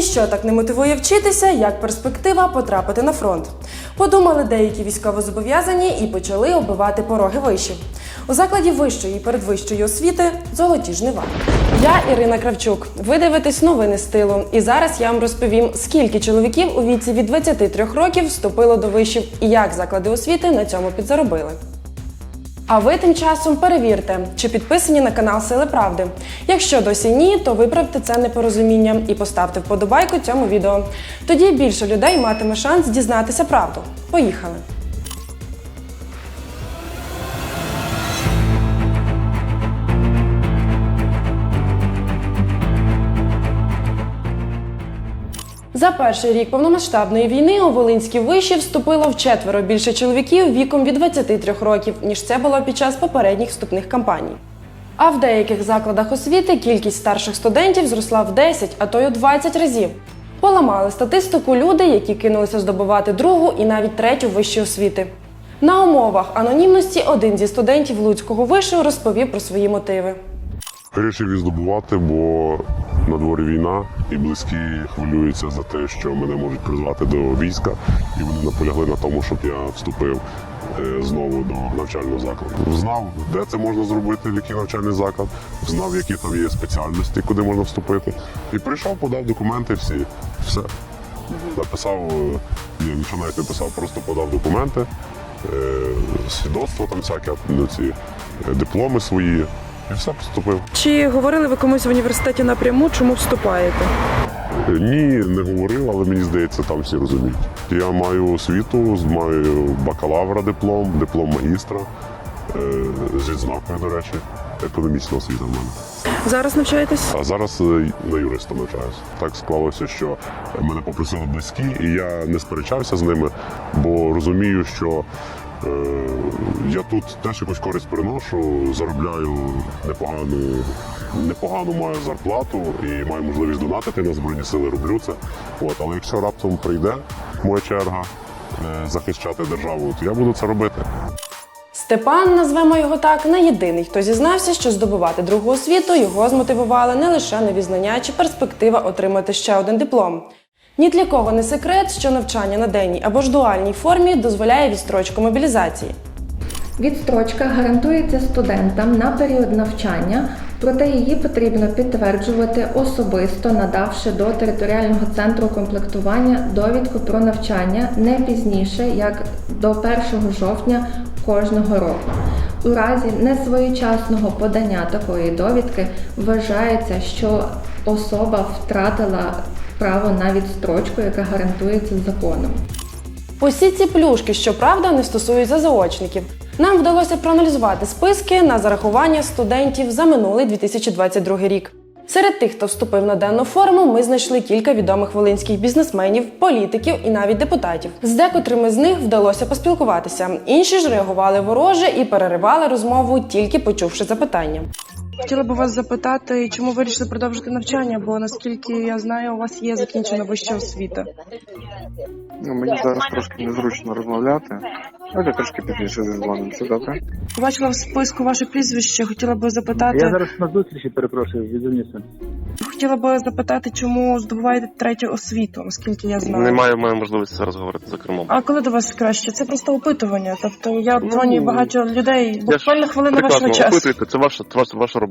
Ніщо так не мотивує вчитися, як перспектива потрапити на фронт. Подумали деякі військовозобов'язані і почали оббивати пороги вишів. У закладі вищої і передвищої освіти золоті жнива. Я Ірина Кравчук. Ви дивитесь новини з тилу. І зараз я вам розповім, скільки чоловіків у віці від 23 років вступило до вишів і як заклади освіти на цьому підзаробили. А ви тим часом перевірте, чи підписані на канал Сили Правди. Якщо досі ні, то виправте це непорозуміння і поставте вподобайку цьому відео. Тоді більше людей матиме шанс дізнатися правду. Поїхали! За перший рік повномасштабної війни у Волинські виші вступило вчетверо більше чоловіків віком від 23 років, ніж це було під час попередніх вступних кампаній. А в деяких закладах освіти кількість старших студентів зросла в 10, а то й у 20 разів. Поламали статистику люди, які кинулися здобувати другу і навіть третю вищі освіти. На умовах анонімності один зі студентів Луцького вишу розповів про свої мотиви. Вирішив її здобувати, бо на дворі війна і близькі хвилюються за те, що мене можуть призвати до війська, і вони наполягли на тому, щоб я вступив е, знову до навчального закладу. Знав, де це можна зробити, в який навчальний заклад, знав, які там є спеціальності, куди можна вступити. І прийшов, подав документи всі. Все. Написав, е, ні, нічого навіть не писав, просто подав документи, е, свідоцтво там всяке, ну, ці е, дипломи свої. І все поступив. Чи говорили ви комусь в університеті напряму, чому вступаєте? Ні, не говорив, але мені здається, там всі розуміють. Я маю освіту, маю бакалавра диплом, диплом магістра е, з відзнакою, до речі, економічна освіта в мене. Зараз навчаєтесь? А зараз е, на юриста навчаюся. Так склалося, що мене попросили близькі, і я не сперечався з ними, бо розумію, що е, я тут теж якусь користь приношу, заробляю непогану, непогану маю зарплату і маю можливість донатити на Збройні Сили, роблю це. От, але якщо раптом прийде моя черга е, захищати державу, то я буду це робити. Степан, назвемо його так, не єдиний, хто зізнався, що здобувати другу освіту його змотивували не лише нові знання чи перспектива отримати ще один диплом. Ні для кого не секрет, що навчання на денній або ж дуальній формі дозволяє відстрочку мобілізації. Відстрочка гарантується студентам на період навчання, проте її потрібно підтверджувати особисто, надавши до територіального центру комплектування довідку про навчання не пізніше, як до 1 жовтня кожного року. У разі несвоєчасного подання такої довідки вважається, що особа втратила право на відстрочку, яка гарантується законом. Усі ці плюшки, щоправда, не стосуються заочників. Нам вдалося проаналізувати списки на зарахування студентів за минулий 2022 рік. Серед тих, хто вступив на денну форму, ми знайшли кілька відомих волинських бізнесменів, політиків і навіть депутатів. З декотрими з них вдалося поспілкуватися. Інші ж реагували вороже і переривали розмову, тільки почувши запитання. Хотіла б вас запитати, чому вирішили продовжити навчання? Бо наскільки я знаю, у вас є закінчена вища освіта. Ну, мені зараз трошки незручно розмовляти. Давайте трошки пізніше зізвонимося, добре? Побачила в списку ваше прізвище. Хотіла б запитати, Я зараз на зустрічі перепрошую, відзвонюся. хотіла б запитати, чому здобуваєте третю освіту, наскільки я знаю. Немає в мене можливості зараз говорити за кермом. А коли до вас краще? Це просто опитування. Тобто я Ну, дзвоню багато людей. Буквально хвилина вашого часу. опитуйте, це ваша, це ваша, ваша робота.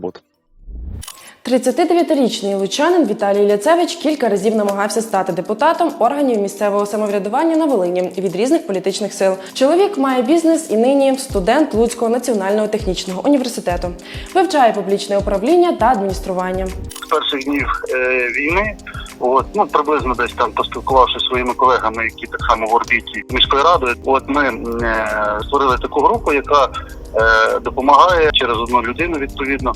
39-річний лучанин Віталій Ляцевич кілька разів намагався стати депутатом органів місцевого самоврядування на Волині від різних політичних сил. Чоловік має бізнес і нині студент Луцького національного технічного університету. Вивчає публічне управління та адміністрування. з перших днів е, війни. От ну приблизно десь там поспілкувавшися зі своїми колегами, які так само в орбіті міської ради. От ми е, створили таку групу, яка допомагає через одну людину відповідно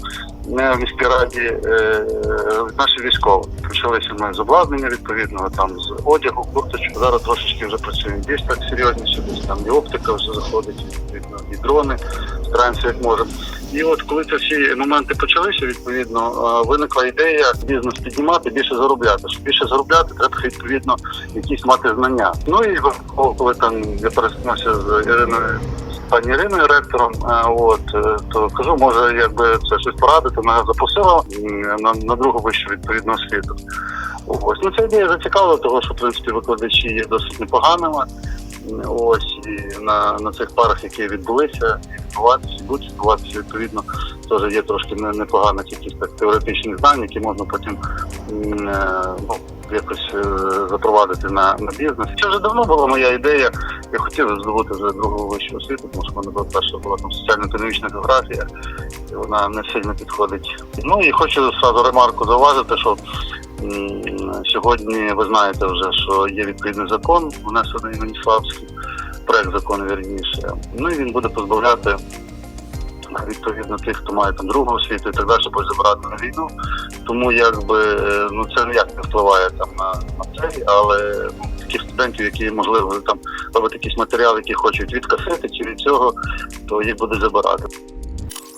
е, в міській раді е, наші військові. Почалися ми з обладнання відповідного, там з одягу, курточок. Зараз трошечки вже працюємо більш так серйозніше, десь там і оптика вже заходить, відповідно, і дрони стараємося як можемо. І от коли ці всі моменти почалися, відповідно е, виникла ідея бізнес піднімати, більше заробляти. Щоб більше заробляти, треба відповідно якісь мати знання. Ну і коли там я пересунувся з Іриною. Пані Іриною ректором, е, от е, то кажу, може, якби це щось порадити. Мене запросила на, на другу вищу відповідну освіту. Ось ну ця ідея зацікавила, того що в принципі викладачі є досить непоганими. Ось і на, на цих парах, які відбулися, відбуватися, будуть відбуватися, відповідно, теж є трошки не- непогана кількість так, теоретичних знань, які можна потім е, ну, якось е, запровадити на, на бізнес. Це вже давно була моя ідея. Я хотів здобути вже другу вищу освіту, тому що в мене була перша була там соціально-економічна географія, і вона не сильно підходить. Ну і хочу сразу ремарку зауважити, що сьогодні ви знаєте вже, що є відповідний закон, внесений Маніславський, проект закону вірніше. Ну і він буде позбавляти відповідно тих, хто має там другу освіту і так далі, буде забирати на війну. Тому якби е, ну це ніяк не впливає там на, на цей, але ну, таких студентів, які можливо там робити якісь матеріали, які хочуть відкасити чи від цього, то їх буде забирати.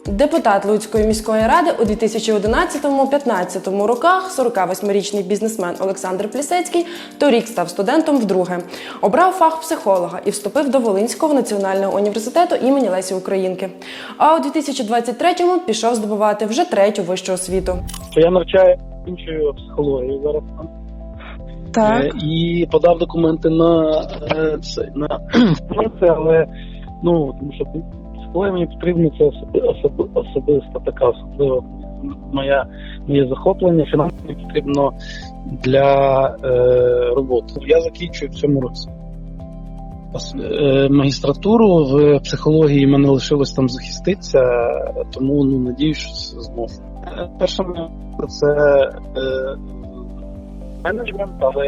Депутат Луцької міської ради у 2011-15 роках 48-річний бізнесмен Олександр Плісецький торік став студентом вдруге. Обрав фах психолога і вступив до Волинського національного університету імені Лесі Українки. А у 2023-му пішов здобувати вже третю вищу освіту. Я навчаю іншою психологію зараз. Так. Е, і подав документи на е, це на це, але ну тому що психологія мені потрібно це особи, особи, особиста така особлива моя моє захоплення. Фінанси мені потрібно для е, роботи. Я закінчую в цьому році. Е, Магістратуру в психології мене лишилось там захиститися, тому ну надіюсь, що це зможу. Перше це е, менеджмент, але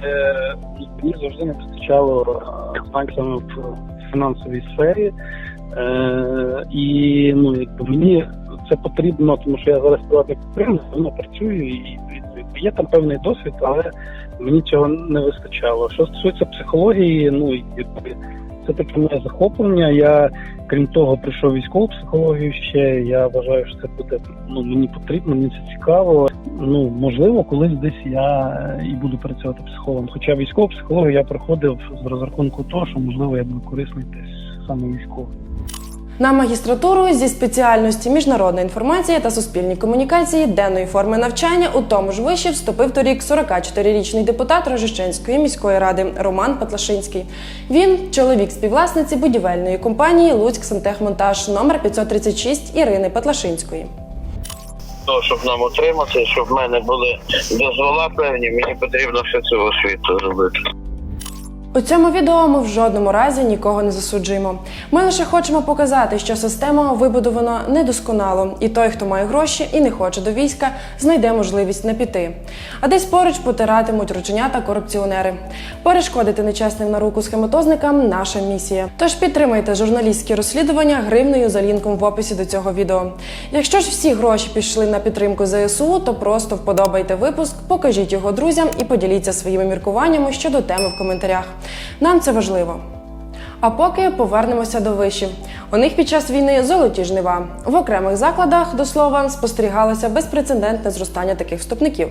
ну, мені завжди не вистачало е, саме в фінансовій сфері. Е, і ну, якби мені це потрібно, тому що я зараз приватний підприємець, давно працюю і відповідно, є там певний досвід, але мені цього не вистачало. Що стосується психології, ну якби це таке моє захоплення. Я крім того прийшов військову психологію ще. Я вважаю, що це буде ну мені потрібно, мені це цікаво. Ну можливо, колись десь я е, і буду працювати психологом. Хоча військову психологію я проходив з розрахунку того, що можливо я буду корисний десь саме. На магістратуру зі спеціальності міжнародна інформація та суспільні комунікації денної форми навчання у тому ж виші вступив торік 44-річний депутат Рожищенської міської ради Роман Патлашинський. Він чоловік співвласниці будівельної компанії Луцьк Сантехмонтаж номер 536 Ірини Патлашинської. того, щоб нам утримати, щоб в мене були дозвола певні, мені потрібно всю цю освіту зробити. У цьому відео ми в жодному разі нікого не засуджуємо. Ми лише хочемо показати, що система вибудована недосконало, і той, хто має гроші і не хоче до війська, знайде можливість не піти. А десь поруч потиратимуть рученята корупціонери. Перешкодити нечесним на руку схематозникам наша місія. Тож підтримайте журналістські розслідування гривнею за лінком в описі до цього відео. Якщо ж всі гроші пішли на підтримку ЗСУ, то просто вподобайте випуск, покажіть його друзям і поділіться своїми міркуваннями щодо теми в коментарях. Нам це важливо. А поки повернемося до вишів. У них під час війни золоті жнива. В окремих закладах, до слова, спостерігалося безпрецедентне зростання таких вступників.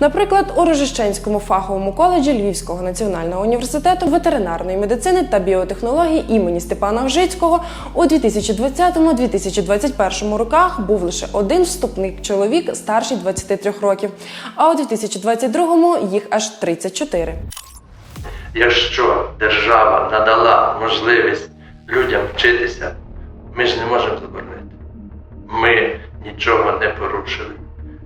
Наприклад, у Рожищенському фаховому коледжі Львівського національного університету ветеринарної медицини та біотехнології імені Степана Вжицького у 2020-2021 роках був лише один вступник чоловік старший 23 років, а у 2022 їх аж 34. Якщо держава надала можливість людям вчитися, ми ж не можемо заборонити. Ми нічого не порушили.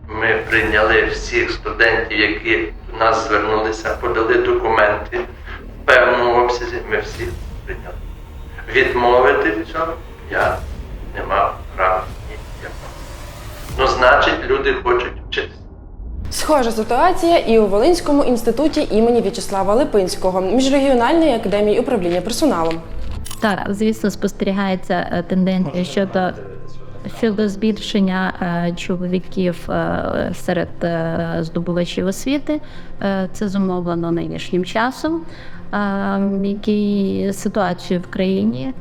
Ми прийняли всіх студентів, які до нас звернулися, подали документи в певному обсязі. Ми всіх прийняли. Відмовити в цьому я не мав права ніякого. Ну, значить, люди хочуть. Схожа ситуація і у Волинському інституті імені В'ячеслава Липинського міжрегіональної академії управління персоналом. Так, звісно, спостерігається е, тенденція щодо щодо збільшення е, чоловіків е, серед здобувачів освіти. Це зумовлено нинішнім часом, який ситуацію в країні.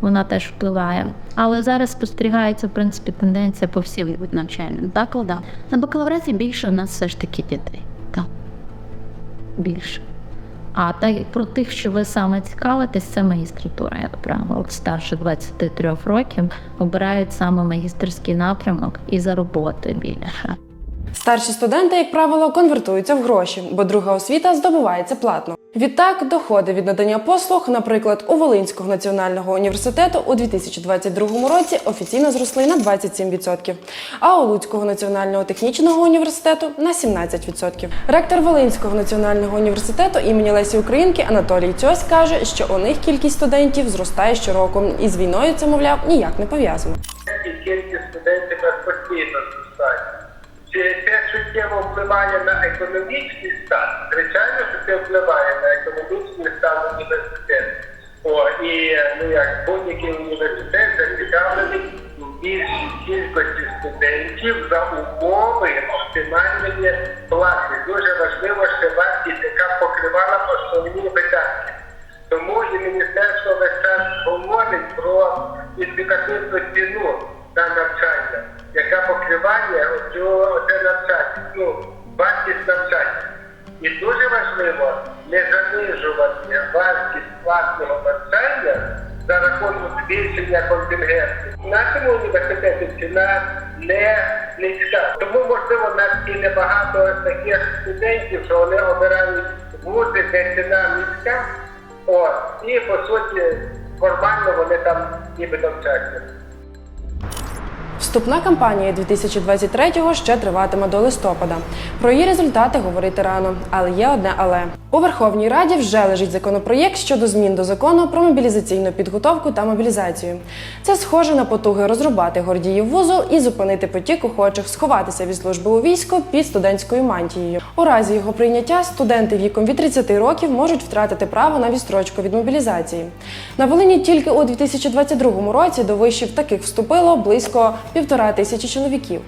Вона теж впливає. Але зараз спостерігається в принципі тенденція по всім навчальним закладам. На бакалавраті більше у нас все ж таки дітей. Так. Більше. А так про тих, що ви саме цікавитесь, це магістратура, як правило. Старше 23 років обирають саме магістерський напрямок і за роботою більше. Старші студенти, як правило, конвертуються в гроші, бо друга освіта здобувається платно. Відтак, доходи від надання послуг, наприклад, у Волинського національного університету у 2022 році офіційно зросли на 27%, а у Луцького національного технічного університету на 17%. Ректор Волинського національного університету імені Лесі Українки Анатолій Цьось каже, що у них кількість студентів зростає щороку, і з війною це, мовляв, ніяк не пов'язано. кількість студентів постійно зростає. Суттєво впливає на економічний стан? Звичайно, що це впливає на економічний стан університету. О, і ну як будь-який університет зацікавлений в більшій кількості студентів за умови оптимальної плати. Дуже важливо, що вартість, яка покривала основні видатки. Тому і міністерство весь час говорить про індикативну ціна не низька. Тому, можливо, нас і небагато таких студентів, що вони обирають вузи, де ціна низька. О, і по суті, формально вони там ніби вчаться. Вступна кампанія 2023-го ще триватиме до листопада. Про її результати говорити рано, але є одне але. У Верховній Раді вже лежить законопроєкт щодо змін до закону про мобілізаційну підготовку та мобілізацію. Це схоже на потуги розрубати гордіїв вузол і зупинити потік охочих сховатися від служби у війську під студентською мантією. У разі його прийняття студенти віком від 30 років можуть втратити право на відстрочку від мобілізації. На Волині тільки у 2022 році до вишів таких вступило близько півтора тисячі чоловіків.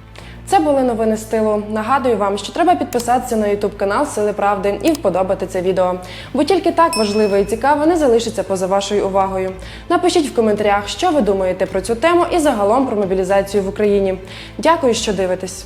Це були новини стилу. Нагадую вам, що треба підписатися на YouTube канал Сили Правди і вподобати це відео. Бо тільки так важливе і цікаве не залишиться поза вашою увагою. Напишіть в коментарях, що ви думаєте про цю тему і загалом про мобілізацію в Україні. Дякую, що дивитесь.